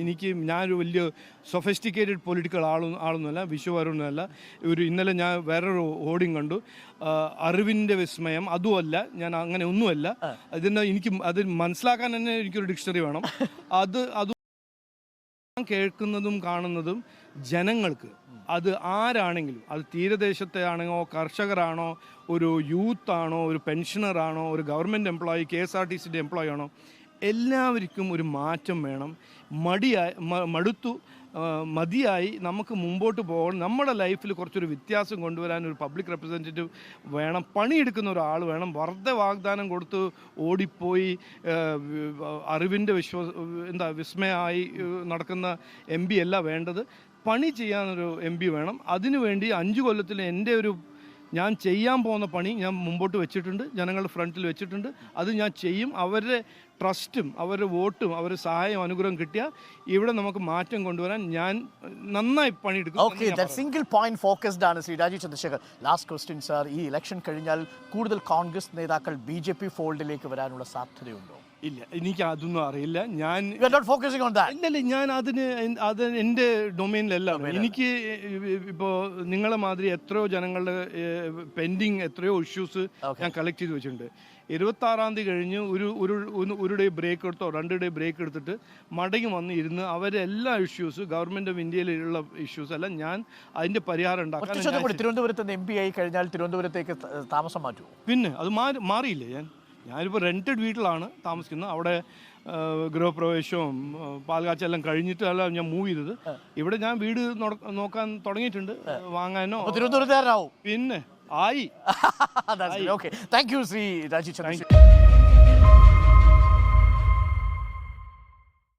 എനിക്ക് ഞാനൊരു വലിയ സൊഫിസ്റ്റിക്കേറ്റഡ് പൊളിറ്റിക്കൽ ആളും ആളൊന്നുമല്ല വിശ്വവരൊന്നുമല്ല. ഒരു ഇന്നലെ ഞാൻ വേറൊരു ഹോർഡിങ് കണ്ടു. അറിവിന്റെ വിസ്മയം അതുമല്ല ഞാൻ അങ്ങനെ ഒന്നുമല്ല. അതിന് എനിക്ക് അത് മനസ്സിലാക്കാൻ തന്നെ എനിക്കൊരു ഡിക്ഷണറി വേണം. അത് അത് ഞാൻ കേൾക്കുന്നതും കാണുന്നതും ജനങ്ങൾക്ക്. അത് ആരാണെങ്കിലും അത് തീരദേശത്തെ ആണെങ്കിലോ കർഷകരാണോ ഒരു യൂത്ത് ആണോ ഒരു പെൻഷനറാണോ ഒരു government employee K S R T സിന്റെ എംപ്ലോയി ആണോ എല്ലാവർക്കും ഒരു മാറ്റം വേണം. മടിയായി മടുത്തു മതിയായി നമുക്ക് മുമ്പോട്ട് പോകണം. നമ്മുടെ ലൈഫിൽ കുറച്ചൊരു വ്യത്യാസം കൊണ്ടുവരാൻ ഒരു പബ്ലിക് റെപ്രസെന്റേറ്റീവ് വേണം. പണിയെടുക്കുന്ന ഒരാൾ വേണം. വെറുതെ വാഗ്ദാനം കൊടുത്ത് ഓടിപ്പോയി അറിവിന്റെ വിശ്വ എന്താ വിസ്മയമായി നടക്കുന്ന എം പി അല്ല വേണ്ടത്. പണി ചെയ്യാനൊരു എം പി വേണം. അതിനുവേണ്ടി അഞ്ച് കൊല്ലത്തിൽ എന്റെ ഒരു ഞാൻ ചെയ്യാൻ പോകുന്ന പണി ഞാൻ മുമ്പോട്ട് വെച്ചിട്ടുണ്ട്. ജനങ്ങളുടെ ഫ്രണ്ടിൽ വെച്ചിട്ടുണ്ട്. അത് ഞാൻ ചെയ്യും. അവരുടെ ട്രസ്റ്റും അവരുടെ വോട്ടും അവരുടെ സഹായം അനുഗ്രഹം കിട്ടിയാൽ ഇവിടെ നമുക്ക് മാറ്റം കൊണ്ടുവരാൻ ഞാൻ നന്നായി പണിയെടുക്കും സിംഗിൾ പോയിന്റ് ഫോക്കസ്ഡ് ആണ് Shri Rajeev Chandrasekhar. Last question sir ഈ ഇലക്ഷൻ കഴിഞ്ഞാൽ കൂടുതൽ കോൺഗ്രസ് നേതാക്കൾ ബി ജെ പി ഫോൾഡിലേക്ക് വരാനുള്ള സാധ്യതയുണ്ടോ? ഇല്ല എനിക്ക് അതൊന്നും അറിയില്ല. ഞാൻ ഫോക്കസിംഗ് ഓൺ ദാറ്റ് ഇല്ലല്ല ഞാൻ അതിന് അത് എന്റെ ഡൊമൈനിലല്ല. എനിക്ക് ഇപ്പോൾ നിങ്ങളെ മാതിരി എത്രയോ ജനങ്ങളുടെ പെൻഡിങ് എത്രയോ ഇഷ്യൂസ് ഞാൻ കളക്ട് ചെയ്ത് വെച്ചിട്ടുണ്ട്. ഇരുപത്തി ആറാം തീയതി കഴിഞ്ഞ് ഒരു ഒരു ഒരു ഡേ ബ്രേക്ക് എടുത്തോ രണ്ട് ഡേ ബ്രേക്ക് എടുത്തിട്ട് മടങ്ങി വന്ന് ഇരുന്ന് അവരെ എല്ലാ ഇഷ്യൂസ് ഗവൺമെന്റ് ഓഫ് ഇന്ത്യയിലുള്ള ഇഷ്യൂസ് എല്ലാം ഞാൻ അതിന്റെ പരിഹാരം ഉണ്ടാക്കാൻ തിരുവനന്തപുരത്ത് എം പി ആയി കഴിഞ്ഞാൽ തിരുവനന്തപുരത്തേക്ക് താമസം മാറ്റുമോ പിന്നെ അത് മാറി മാറിയില്ലേ ഞാൻ? ഞാനിപ്പോൾ റെന്റഡ് വീട്ടിലാണ് താമസിക്കുന്നത്. അവിടെ ഗൃഹപ്രവേശവും പാൽകാച്ചെല്ലാം കഴിഞ്ഞിട്ടല്ല ഞാൻ മൂവ് ചെയ്തത്. ഇവിടെ ഞാൻ വീട് നോക്കാൻ തുടങ്ങിയിട്ടുണ്ട്. വാങ്ങാനോ? തിരുവനന്തപുരത്തുകാരനാവും പിന്നെ ആയി. Okay thank you Shri Rajeev Chandrasekhar